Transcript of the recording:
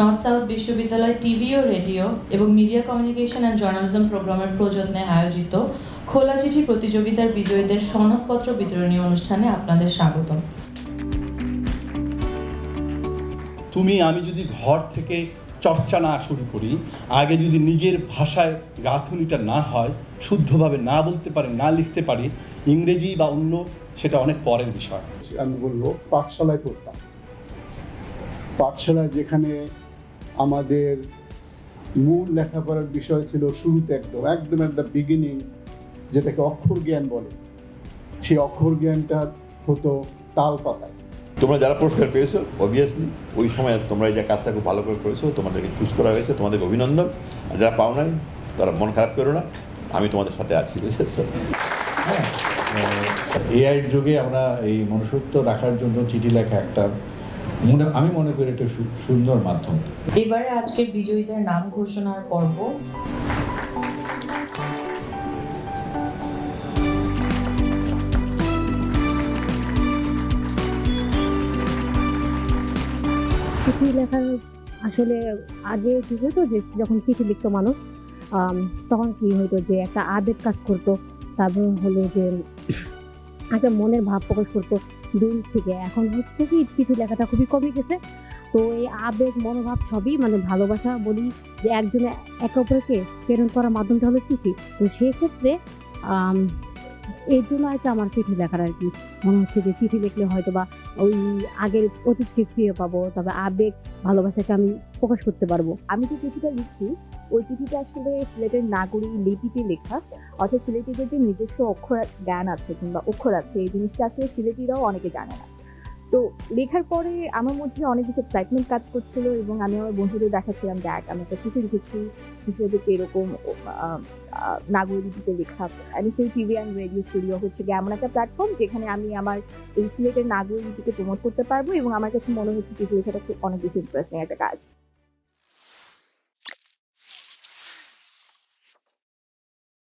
North south বিশ্ববিদ্যালয় TV ও radio এবং মিডিয়া কমিউনিকেশন অ্যান্ড জার্নালিজম প্রোগ্রামের প্রযত্নে আয়োজিত খোলা চিঠি প্রতিযোগিতার বিজয়ীদের সনদপত্র বিতরণী অনুষ্ঠানে আপনাদের স্বাগতম। তুমি আমি যদি ঘর থেকে চর্চা না শুরু করি আগে যদি নিজের ভাষায় গাঁথুনিটা না হয় শুদ্ধভাবে না বলতে পারি না লিখতে পারি ইংরেজি বা অন্য সেটা অনেক পরের বিষয়। আমি বলব পাঠশালায় পড়তাম। পাঠশালায় যেখানে আমাদের মূল লেখাপড়ার বিষয় ছিল শুরুতে একদম একদম এট দ্য বিগিনিং যেটাকে অক্ষর জ্ঞান বলে। সেই অক্ষর জ্ঞানটা হতো তাল পাতায়। তোমরা যারা পুরস্কার পেয়েছ অবভিয়াসলি ওই সময় তোমরা এই যে কাজটা খুব ভালো করে করেছ তোমাদেরকে চুজ করা হয়েছে তোমাদেরকে অভিনন্দন। আর যারা পাও নাই তারা মন খারাপ করো না আমি তোমাদের সাথে আছি বুঝেছ? এআইয়ের যুগে আমরা এই মনুষ্যত্ব রাখার জন্য চিঠি লেখা একটা মনে আমি মনে করি একটা সু- সুন্দর মাধ্যম। এবারে আজকের বিজয়ীদের নাম ঘোষণার পর্ব। চিঠি লেখার আসলে আগে কি হতো যে যখন চিঠি লিখতো মানুষ তখন কি হতো যে একটা আবেগ কাজ করতো তারপর হলো যে একটা মনের ভাব প্রকাশ করতো। দিন থেকে। এখন হচ্ছে কি, চিঠি লেখাটা খুবই কমে গেছে। তো এই আবেগ, মনোভাব সবই মানে ভালোবাসা বলি যে একজনে একে অপরকে প্রেরণ করার মাধ্যমটা হলো চিঠি। তো সেক্ষেত্রে এই জন্য হয়তো আমার চিঠি লেখার আর কি মনে হচ্ছে যে চিঠি লিখলে হয়তো বা ওই আগের অতীতকে ফিরে পাবো, তবে আবেগ, ভালোবাসাকে আমি প্রকাশ করতে পারব। আমি যে চিঠিটা লিখছি, ওই চিঠিটা আসলে সিলেটের নাগরী লিপিতে লেখা, অর্থাৎ সিলেটিদের যে নিজস্ব অক্ষর জ্ঞান আছে কিংবা অক্ষর আছে, এই জিনিসটা আসলে সিলেটিরাও অনেকে জানে না। তো লেখার পরে আমার মধ্যে অনেক কিছু এক্সাইটমেন্ট কাজ করছিল এবং আমি আমার বন্ধুদের দেখাচ্ছিলাম, দেখ, আমি একটা চিঠি লিখেছি। চিঠিটা এরকম নাগরিকদের লেখা। আমি সেই টিভি অ্যান্ড রেডিও স্টুডিও হচ্ছে গিয়ে এমন একটা প্ল্যাটফর্ম যেখানে আমি আমার এই সিলেটের নাগরী লিপিকে প্রমোট করতে পারব এবং আমার কাছে মনে হচ্ছে চিঠি লেখাটা খুব অনেক বেশি ইন্টারেস্টিং একটা কাজ।